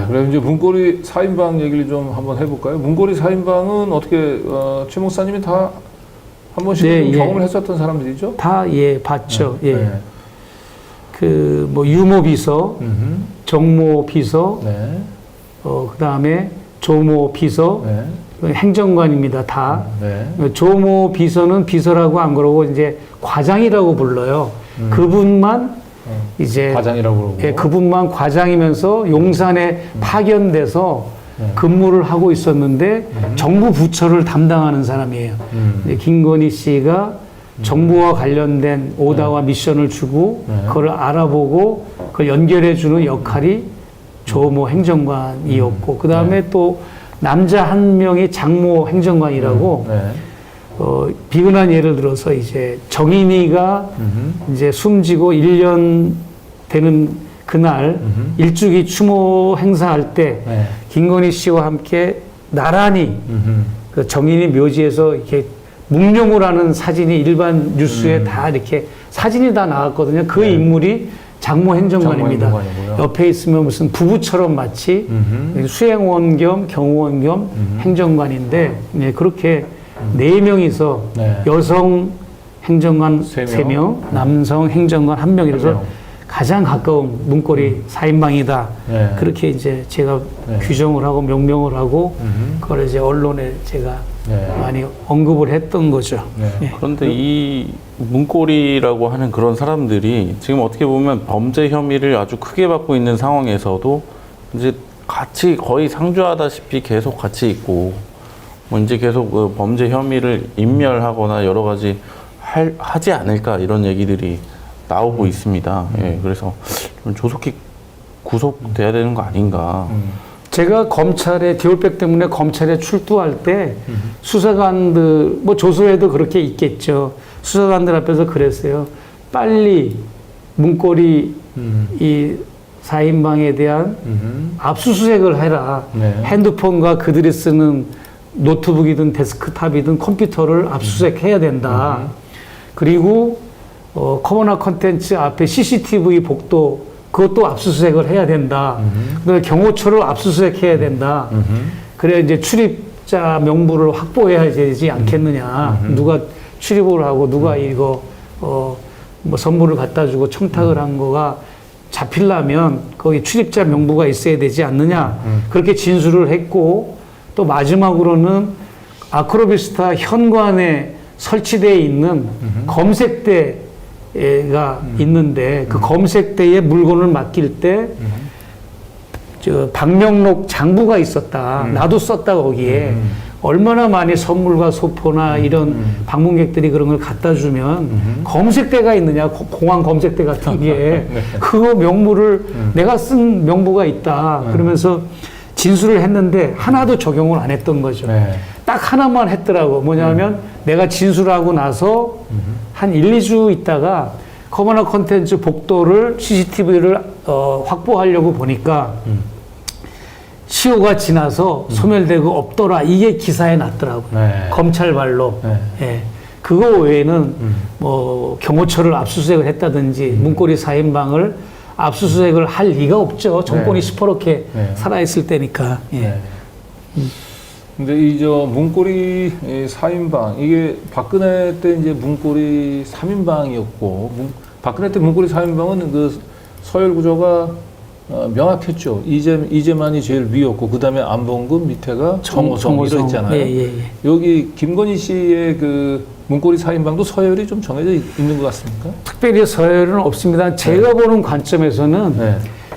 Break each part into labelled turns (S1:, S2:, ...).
S1: 네, 그럼 이제 문고리 4인방 얘기를 좀 한번 해볼까요? 문고리 4인방은 어떻게 어, 최 목사님이 다 한 번씩
S2: 네,
S1: 좀
S2: 예.
S1: 경험을 했었던 사람들이죠?
S2: 다 예 봤죠. 예.
S1: 네.
S2: 그뭐 유모 비서,
S1: 음흠.
S2: 정모 비서,
S1: 네.
S2: 어 그 다음에 조모 비서,
S1: 네.
S2: 행정관입니다. 다.
S1: 네.
S2: 조모 비서는 비서라고 안 그러고 이제 과장이라고 불러요.
S1: 음.
S2: 그분만
S1: 어,
S2: 이제
S1: 과장이라고 그러고.
S2: 예, 그분만 과장이면서 용산에 파견돼서
S1: 네.
S2: 근무를 하고 있었는데 정부 부처를 담당하는 사람이에요.
S1: 음.
S2: 이제 김건희 씨가 정부와 관련된 오다와 미션을 주고
S1: 네.
S2: 그걸 알아보고 그걸 연결해 주는 역할이 조모 행정관이었고 그 다음에 또 남자 한 명이 장모 행정관이라고
S1: 네.
S2: 어, 비근한 예를 들어서 이제 정인이가
S1: 음흠.
S2: 이제 숨지고 1년 되는 그날
S1: 음흠.
S2: 일주기 추모 행사할 때
S1: 네.
S2: 김건희 씨와 함께 나란히
S1: 음흠.
S2: 그 정인이 묘지에서 이렇게 묵념을 하는 사진이 일반 뉴스에
S1: 음.
S2: 다 이렇게 사진이 다 나왔거든요. 그
S1: 네.
S2: 인물이 장모 행정관입니다. 옆에 있으면 무슨 부부처럼 마치
S1: 음흠.
S2: 수행원 겸 경호원 겸
S1: 음.
S2: 행정관인데 네, 그렇게 네 명이서
S1: 네.
S2: 여성 행정관
S1: 세 명.
S2: 남성 행정관 한 명 이래서. 가장 가까운 문고리 사인방이다
S1: 네.
S2: 그렇게 이제 제가
S1: 네.
S2: 규정을 하고 명명을 하고
S1: 음흠.
S2: 그걸 이제 언론에 제가
S1: 네.
S2: 많이 언급을 했던 거죠.
S1: 네.
S2: 예.
S3: 그런데 이 문고리라고 하는 그런 사람들이 지금 어떻게 보면 범죄 혐의를 아주 크게 받고 있는 상황에서도 이제 같이 거의 상주하다시피 계속 같이 있고 뭐 이제 계속 그 범죄 혐의를 인멸하거나 여러 가지 할, 하지 않을까 이런 얘기들이 나오고 있습니다. 예, 그래서 좀 조속히 구속돼야 되는 거 아닌가.
S1: 음.
S2: 제가 검찰에 디올백 때문에 검찰에 출두할 때 수사관들 뭐 조서에도 그렇게 있겠죠. 수사관들 앞에서 그랬어요. 빨리 문고리
S1: 음.
S2: 이 사인방에 대한
S1: 음흠.
S2: 압수수색을 해라.
S1: 네.
S2: 핸드폰과 그들이 쓰는 노트북이든 데스크탑이든 컴퓨터를 압수수색해야 된다. 그리고 어, 커머나 컨텐츠 앞에 CCTV 복도 그것도 압수수색을 해야 된다. 그다음에 경호처를 압수수색해야 된다. 그래야 이제 출입자 명부를 확보해야 되지 않겠느냐. 누가 출입을 하고 누가 이거 어, 뭐 선물을 갖다 주고 청탁을 한 거가 잡히려면 거기 출입자 명부가 있어야 되지 않느냐. 그렇게 진술을 했고 또 마지막으로는 아크로비스타 현관에 설치되어 있는 검색대가 있는데 그 검색대에 물건을 맡길 때저 박명록 장부가 있었다. 나도 썼다 거기에. 얼마나 많이 선물과 소포나 이런 방문객들이 그런 걸 갖다 주면 검색대가 있느냐? 고- 공항 검색대 같은 게. 그거 명부를 내가 쓴 명부가 있다. 그러면서 진술을 했는데 하나도 적용을 안 했던 거죠.
S1: 네.
S2: 딱 하나만 했더라고. 뭐냐면 내가 진술하고 나서 한 1, 2주 있다가 커머너 컨텐츠 복도를 CCTV를 어, 확보하려고 보니까 시효가 지나서 소멸되고 없더라. 이게 기사에 났더라고.
S1: 네.
S2: 검찰 말로.
S1: 네.
S2: 예. 그거 외에는 뭐 경호처를 압수수색을 했다든지 문고리 사인방을 압수수색을 할 리가 없죠. 정권이
S1: 네.
S2: 시퍼렇게
S1: 네.
S2: 살아있을 때니까. 예.
S1: 네. 근데 이 저 문고리 4인방 이게 박근혜 때 이제 문고리 3인방이었고 문, 박근혜 때 문고리 4인방은 그 서열 구조가 어, 명확했죠. 이재 이재만이 제일 위였고 그 다음에 안봉근 밑에가 정호성 이러 있잖아요.
S2: 예, 예, 예.
S1: 여기 김건희 씨의 그 문고리 4인방도 서열이 좀 정해져 있- 있는 것 같습니까?
S2: 특별히 서열은 없습니다. 제가 보는 관점에서는
S1: 네.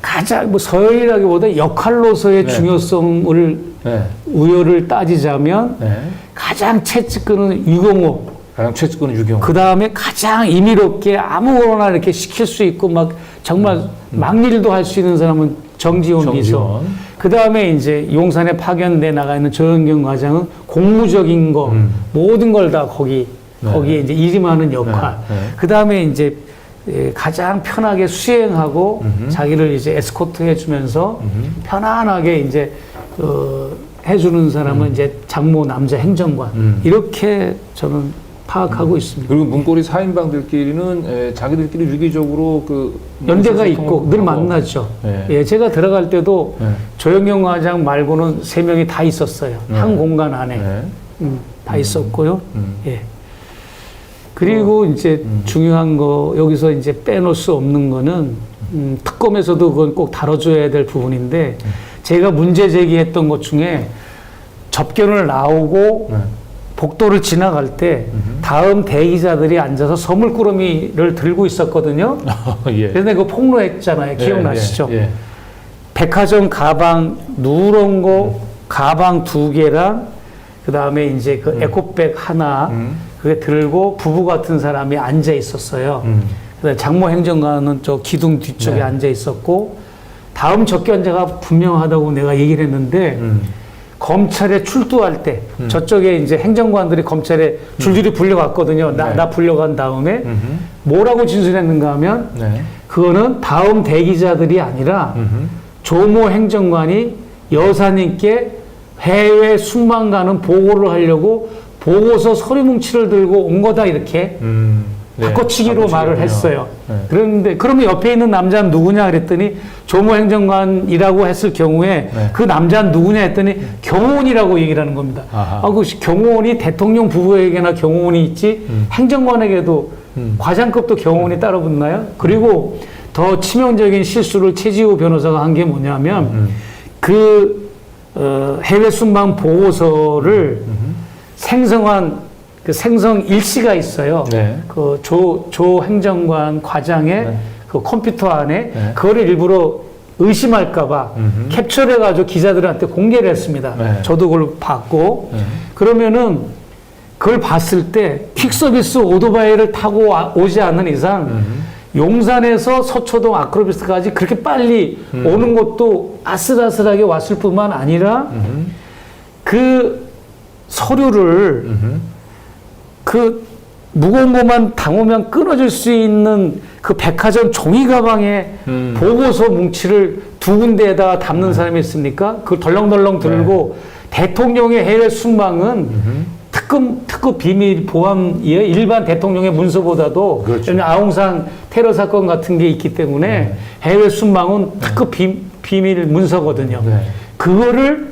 S2: 가장 뭐 서열이라기보다 역할로서의
S1: 네.
S2: 중요성을
S1: 네.
S2: 우열을 따지자면
S1: 네.
S2: 가장 채찍근은 유경호.
S1: 가장 최측근은 유경.
S2: 그 다음에 가장 임의롭게 아무거나 이렇게 시킬 수 있고 막 정말 막일도 할 수 있는 사람은 정지훈 비서.
S1: 정지원.
S2: 그 다음에 이제 용산에 파견돼 나가 있는 조영경 과장은 공무적인 거
S1: 음.
S2: 모든 걸 다 거기
S1: 네.
S2: 거기에 이제 일임하는 역할.
S1: 네, 네.
S2: 그 다음에 이제 예, 가장 편하게 수행하고 자기를 이제 에스코트 해주면서 편안하게 이제 어, 해주는 사람은 이제 장모 남자 행정관
S1: 음.
S2: 이렇게 저는 파악하고 있습니다.
S1: 그리고 문고리 4인방들끼리는 에, 자기들끼리 유기적으로 그
S2: 연대가 있고 늘. 만나죠.
S1: 네.
S2: 예, 제가 들어갈 때도
S1: 네.
S2: 조영경 과장 말고는 세 명이 다 있었어요.
S1: 네.
S2: 한 공간 안에
S1: 네.
S2: 음, 다 있었고요.
S1: 음.
S2: 예. 그리고 이제
S1: 음.
S2: 중요한 거 여기서 이제 빼놓을 수 없는 거는 음, 특검에서도 그건 꼭 다뤄줘야 될 부분인데
S1: 음.
S2: 제가 문제 제기했던 것 중에 접견을 나오고
S1: 네.
S2: 복도를 지나갈 때 다음 대기자들이 앉아서 서물꾸러미를 들고 있었거든요.
S1: 예.
S2: 그래서 내가 그거 폭로했잖아요. 기억나시죠?
S1: 예, 예.
S2: 백화점 가방 누런 거 가방 두 개랑 그 다음에 이제 그 에코백 하나
S1: 음.
S2: 그게 들고 부부 같은 사람이 앉아 있었어요.
S1: 음.
S2: 장모 행정관은 저 기둥 뒤쪽에
S1: 네.
S2: 앉아 있었고 다음 접견자가 분명하다고 내가 얘기를 했는데
S1: 음.
S2: 검찰에 출두할 때 저쪽에 이제 행정관들이 검찰에 줄줄이 불려갔거든요. 나,
S1: 음. 네.
S2: 나 불려간 다음에
S1: 음흠.
S2: 뭐라고 진술했는가 하면
S1: 네.
S2: 그거는 다음 대기자들이 아니라
S1: 음흠.
S2: 조모 행정관이 여사님께 해외 순방 가는 보고를 하려고 보고서 서류 뭉치를 들고 온 거다 이렇게
S1: 음. 네.
S2: 바꿔치기로 말을. 했어요.
S1: 네.
S2: 그런데 그러면 옆에 있는 남자는 누구냐 그랬더니 조모 행정관이라고 했을 경우에
S1: 네.
S2: 그 남자는 누구냐 했더니 경호원이라고 얘기를 하는 겁니다.
S1: 아하.
S2: 아, 그 경호원이 대통령 부부에게나 경호원이 있지
S1: 음.
S2: 행정관에게도
S1: 음.
S2: 과장급도 경호원이 따로 붙나요? 그리고 더 치명적인 실수를 최지우 변호사가 한 게 뭐냐면
S1: 음.
S2: 그 어, 해외 순방 보고서를 생성한 그 생성 일시가 있어요.
S1: 네.
S2: 그 조, 조 행정관 과장의
S1: 네.
S2: 그 컴퓨터 안에
S1: 네.
S2: 그거를 일부러 의심할까봐. 캡처를 해가지고 기자들한테 공개를 했습니다.
S1: 네.
S2: 저도 그걸 봤고
S1: 네.
S2: 그러면은 그걸 봤을 때 퀵서비스 오토바이를 타고 와- 오지 않는 이상
S1: 음.
S2: 용산에서 서초동 아크로비스까지 그렇게 빨리
S1: 음.
S2: 오는 것도 아슬아슬하게 왔을 뿐만 아니라
S1: 음흠.
S2: 그 서류를
S1: 음흠.
S2: 그 무거운 것만 담으면 끊어질 수 있는 그 백화점 종이 가방에
S1: 음.
S2: 보고서 뭉치를 두 군데에다가 담는 사람이 있습니까? 그 덜렁덜렁 들고 대통령의 해외 순방은
S1: 음흠.
S2: 특급 특급 비밀 보안이에요. 일반 대통령의 문서보다도
S1: 그렇죠.
S2: 아웅산 테러 사건 같은 게 있기 때문에
S1: 네.
S2: 해외 순방은 특급 비, 비밀 문서거든요.
S1: 네.
S2: 그거를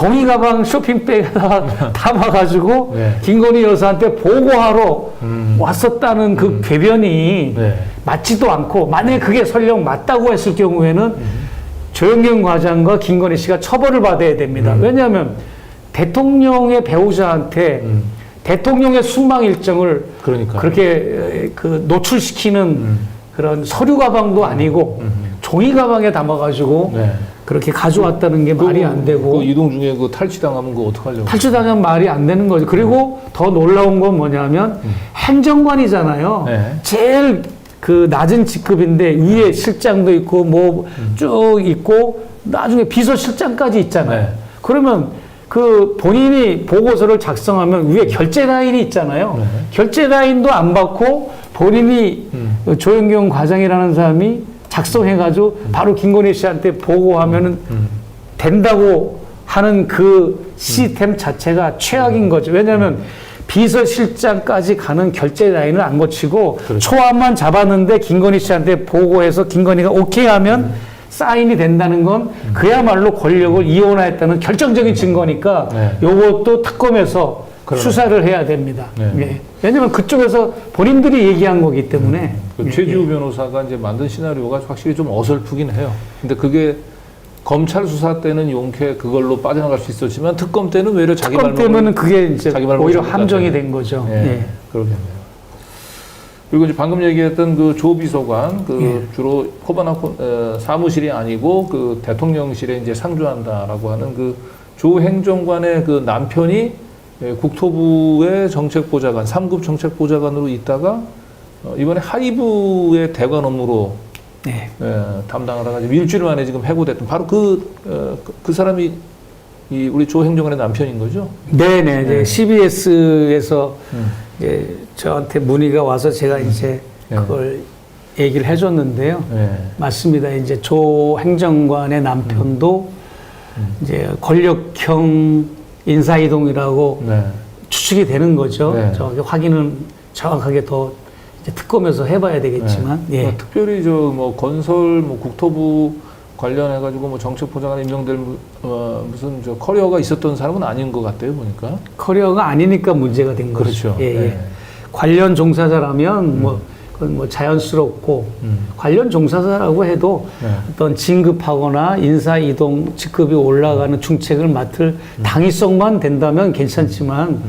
S2: 종이 가방 쇼핑백에다가 담아가지고
S1: 네.
S2: 김건희 여사한테 보고하러
S1: 음.
S2: 왔었다는 그 궤변이
S1: 네.
S2: 맞지도 않고 만약에 그게 설령 맞다고 했을 경우에는 조영경 과장과 김건희 씨가 처벌을 받아야 됩니다. 왜냐하면 대통령의 배우자한테
S1: 음.
S2: 대통령의 순방 일정을
S1: 그러니까.
S2: 그렇게 에, 그 노출시키는
S1: 음.
S2: 그런 서류 가방도 아니고 종이 가방에 담아가지고
S1: 네.
S2: 그렇게 가져왔다는 게 말이 안 되고
S1: 그 이동 중에 그 탈취당하면 그거 어떡하려고.
S2: 탈출당한 말이 안 되는 거죠. 그리고 더 놀라운 건 뭐냐면 행정관이잖아요.
S1: 네.
S2: 제일 그 낮은 직급인데 위에 실장도 있고 뭐 쭉 있고 나중에 비서실장까지 있잖아요.
S1: 네.
S2: 그러면 그 본인이 보고서를 작성하면 위에 결제 라인이 있잖아요.
S1: 네.
S2: 결제 라인도 안 받고 본인이
S1: 음.
S2: 조영경 과장이라는 사람이 작성해가지고 바로 김건희 씨한테 보고하면은
S1: 음.
S2: 된다고 하는 그 시스템 자체가 최악인 거죠. 왜냐하면 비서실장까지 가는 결제 라인을 안 거치고 초안만 잡았는데 김건희 씨한테 보고해서 김건희가 오케이 하면 사인이 된다는 건 그야말로 권력을 이원화했다는 결정적인 증거니까
S1: 네.
S2: 요것도 특검에서
S1: 그러네.
S2: 수사를 해야 됩니다.
S1: 네.
S2: 예. 왜냐하면 그쪽에서 본인들이 얘기한 거기 때문에
S1: 그
S2: 예,
S1: 최지우
S2: 예.
S1: 변호사가 이제 만든 시나리오가 확실히 좀 어설프긴 해요. 근데 그게 검찰 수사 때는 용케 그걸로 빠져나갈 수 있었지만 특검 때는 외려 자기
S2: 특검
S1: 말만
S2: 때문에 그게 이제 오히려. 함정이 된 거죠.
S1: 예,
S2: 예.
S1: 그러겠네요. 그리고 이제 방금 얘기했던 그 조 비서관 그
S2: 예.
S1: 주로 코바나코 어, 사무실이 아니고 그 대통령실에 이제 상주한다라고 하는 그 조 행정관의 그 남편이 예, 국토부의 정책보좌관, 3급 정책보좌관으로 있다가 어, 이번에 하이브의 대관 업무로
S2: 네.
S1: 예, 담당을 해가지고 일주일 만에 지금 해고됐던 바로 그, 어, 그, 그 사람이 이 우리 조 행정관의 남편인 거죠.
S2: 네네.
S1: 네.
S2: CBS에서
S1: 음.
S2: 이제 저한테 문의가 와서 제가 이제
S1: 네.
S2: 그걸 얘기를 해줬는데요.
S1: 예.
S2: 맞습니다. 이제 조 행정관의 남편도
S1: 음.
S2: 이제 권력형 인사이동이라고
S1: 네.
S2: 추측이 되는 거죠.
S1: 네.
S2: 저 확인은 정확하게 더 특검에서 해봐야 되겠지만 예.
S1: 뭐 특별히 저 뭐 건설 뭐 국토부 관련해 가지고 뭐 정책 포장안에 임명될 무- 어, 무슨 저 커리어가 있었던 사람은 아닌 것 같아요 보니까.
S2: 커리어가 아니니까 문제가 된 거죠.
S1: 그렇죠.
S2: 예, 예.
S1: 네.
S2: 관련 종사자라면 뭐 그건 뭐 자연스럽고
S1: 음.
S2: 관련 종사자라고 해도
S1: 네.
S2: 어떤 진급하거나 인사 이동 직급이 올라가는 중책을 맡을
S1: 음.
S2: 당위성만 된다면 괜찮지만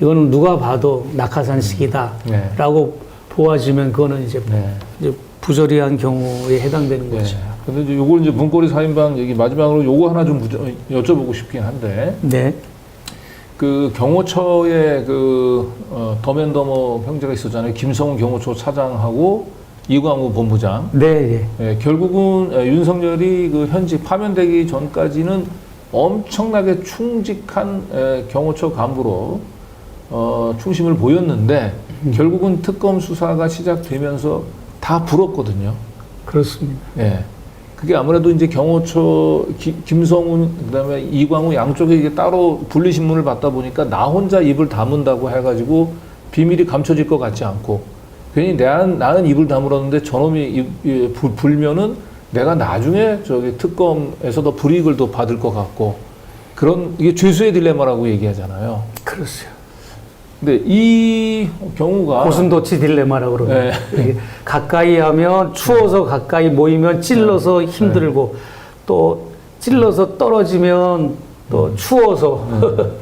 S2: 이거는 누가 봐도 낙하산식이다라고 보아지면 그거는 이제,
S1: 네.
S2: 이제 부조리한 경우에 해당되는
S1: 네.
S2: 거죠.
S1: 근데 이제 요걸 이제 문고리 사인방 얘기 마지막으로 요거 하나 좀 여쭤보고 싶긴 한데
S2: 네.
S1: 그 경호처에 그 어, 더맨더머 형제가 있었잖아요. 김성훈 경호처 차장하고 이광우 본부장.
S2: 네, 예.
S1: 예, 결국은 예, 윤석열이 그 현직 파면되기 전까지는 엄청나게 충직한 예, 경호처 간부로 어, 충심을 보였는데 결국은 특검 수사가 시작되면서 다 불었거든요.
S2: 그렇습니다.
S1: 예. 그게 아무래도 이제 경호처 기- 김성훈 그다음에 이광우 양쪽에 이게 따로 분리 신문을 받다 보니까 나 혼자 입을 다문다고 해가지고 비밀이 감춰질 것 같지 않고 괜히 나는, 나는 입을 다물었는데 저놈이 입, 예, 불, 불면은 내가 나중에 저기 특검에서도 불이익을 더 받을 것 같고 그런 이게 죄수의 딜레마라고 얘기하잖아요.
S2: 그렇죠.
S1: 근데 이 경우가
S2: 고슴도치 딜레마라고 그러죠.
S1: 네.
S2: 가까이 하면 추워서 가까이 모이면 찔러서 힘들고 또 찔러서 떨어지면 또 추워서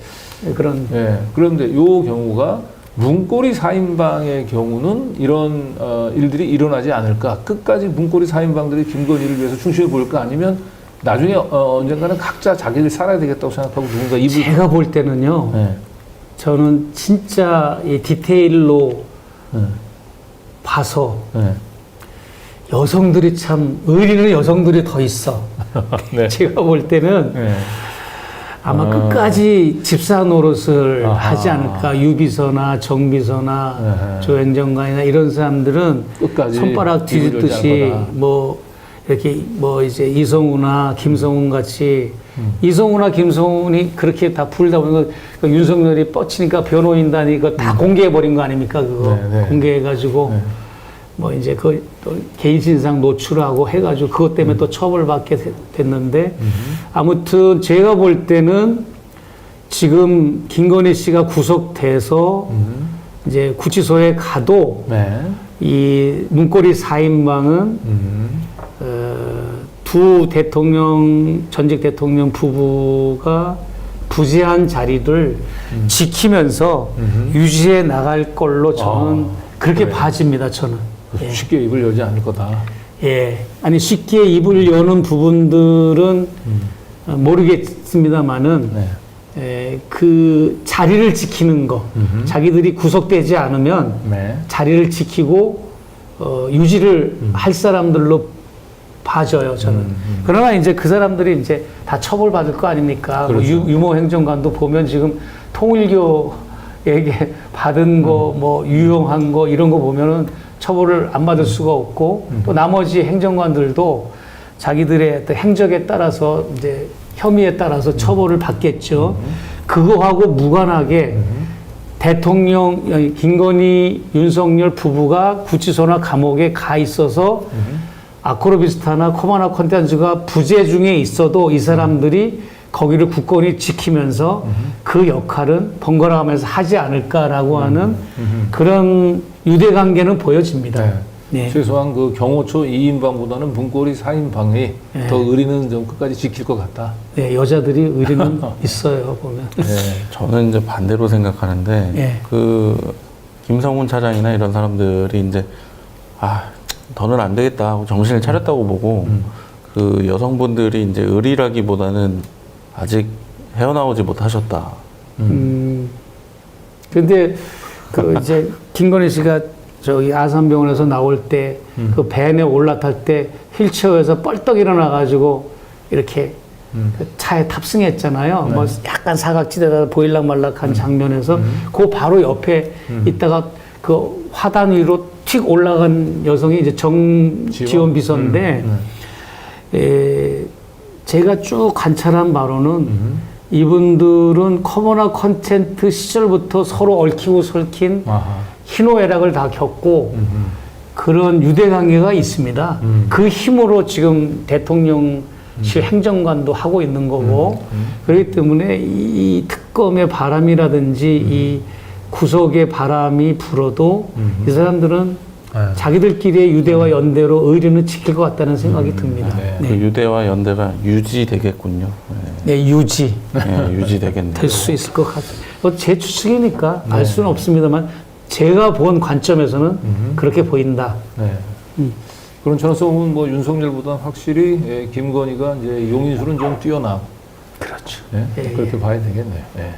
S2: 그런
S1: 예. 그런데 요 경우가 문고리 사인방의 경우는 이런 어, 일들이 일어나지 않을까? 끝까지 문고리 사인방들이 김건희를 위해서 충실히 보일까? 아니면 나중에 어, 언젠가는 각자 자기를 살아야 되겠다고 생각하고 누군가 입을
S2: 제가 볼 때는요.
S1: 예.
S2: 저는 진짜 이 디테일로
S1: 예.
S2: 봐서
S1: 예.
S2: 여성들이 참 의리는 여성들이 더 있어.
S1: 네.
S2: 제가 볼 때는
S1: 예.
S2: 아마
S1: 아.
S2: 끝까지 집사 노릇을
S1: 아하.
S2: 하지 않을까. 유비서나 정비서나
S1: 에헤.
S2: 조행정관이나 이런 사람들은
S1: 끝까지 열지
S2: 뒤집듯이. 뭐 이렇게 뭐 이제 이성우나 김성훈 같이
S1: 음.
S2: 이성우나 김성훈이 그렇게 다 풀다 보니까 그 윤석열이 뻗치니까 변호인단이 그거 다 공개해 버린 거 아닙니까 그거
S1: 음. 네, 네.
S2: 공개해 가지고
S1: 네.
S2: 뭐 이제 그또 개인 신상 노출하고 해가지고 그것
S1: 음.
S2: 때문에 또 처벌받게 되- 됐는데 아무튼 제가 볼 때는 지금 김건희 씨가 구속돼서
S1: 음.
S2: 이제 구치소에 가도
S1: 네.
S2: 이 문고리 4인방은
S1: 음.
S2: 어, 두 대통령 전직 대통령 부부가 부재한 자리를 지키면서 유지해 나갈 걸로 저는
S1: 음. 아,
S2: 그렇게
S1: 그래요?
S2: 봐집니다. 저는. 예.
S1: 쉽게 입을 열지 않을 거다.
S2: 예. 아니 쉽게 입을 여는 부분들은 어, 모르겠습니다만은
S1: 네.
S2: 에, 그 자리를 지키는 거,
S1: 음흠.
S2: 자기들이 구속되지 않으면
S1: 네.
S2: 자리를 지키고 어, 유지를 할 사람들로 봐져요 저는.
S1: 음,
S2: 그러나 이제 그 사람들이 이제 다 처벌받을 거 아닙니까? 뭐
S1: 그렇죠.
S2: 유, 유모 행정관도 보면 지금 통일교에게 받은
S1: 음.
S2: 거, 뭐 유용한 거 이런 거 보면은 처벌을 안 받을 수가 없고
S1: 음.
S2: 또 나머지 행정관들도 자기들의 행적에 따라서 이제 혐의에 따라서 처벌을 받겠죠. 그거하고 무관하게 대통령 아니, 김건희 윤석열 부부가 구치소나 감옥에 가 있어서 아크로비스타나 코마나 컨텐츠가 부재 중에 있어도 이 사람들이 거기를 굳건히 지키면서 그 역할은 번갈아가면서 하지 않을까라고 하는 그런 유대 관계는 보여집니다.
S1: 네.
S2: 네.
S1: 최소한 그 경호처 2인방보다는 문고리 4인방이
S2: 네.
S1: 더 의리는 좀 끝까지 지킬 것 같다.
S2: 네, 여자들이 의리는 있어요 보면.
S1: 네.
S3: 저는 이제 반대로 생각하는데
S2: 예.
S3: 그 김성훈 차장이나 이런 사람들이 이제 아 더는 안 되겠다 하고 정신을 차렸다고 보고 그 여성분들이 이제 의리라기보다는 아직 헤어나오지 못하셨다.
S2: 음. 근데 그 이제 김건희 씨가 저기 아산병원에서 나올 때 그 밴에 올라탈 때 휠체어에서 뻘떡 일어나 가지고 이렇게 그 차에 탑승했잖아요. 뭐 약간 사각지대다 보일락 말락한 장면에서 그 바로 옆에 있다가 그 화단 위로 튀 올라간 여성이 이제 정지원 비서인데
S1: 음,
S2: 에, 제가 쭉 관찰한 바로는 이분들은 커머나 컨텐트 시절부터 서로 얽히고 설킨
S1: 아하.
S2: 희노애락을 다 겪고
S1: 음흠.
S2: 그런 유대 관계가 있습니다.
S1: 음.
S2: 그 힘으로 지금 대통령실 행정관도 하고 있는 거고
S1: 음.
S2: 그렇기 때문에 이, 이 특검의 바람이라든지 이 구속의 바람이 불어도
S1: 음.
S2: 이 사람들은
S1: 네.
S2: 자기들끼리의 유대와 연대로 의리는 지킬 것 같다는 생각이 듭니다.
S1: 네.
S3: 그 유대와 연대가 유지되겠군요.
S2: 네, 유지
S3: 네, 네, 유지되겠네요.
S2: 될 수 있을 것 같아요. 뭐제 추측이니까 알 수는 없습니다만 제가 본 관점에서는
S1: 음.
S2: 그렇게 보인다.
S1: 네.
S2: 음.
S1: 그런 보면 뭐 윤석열보다 확실히 예, 김건희가 이제 용인술은 좀 뛰어나.
S2: 그렇죠.
S1: 예?
S2: 예,
S1: 그렇게 봐야 되겠네요. 예.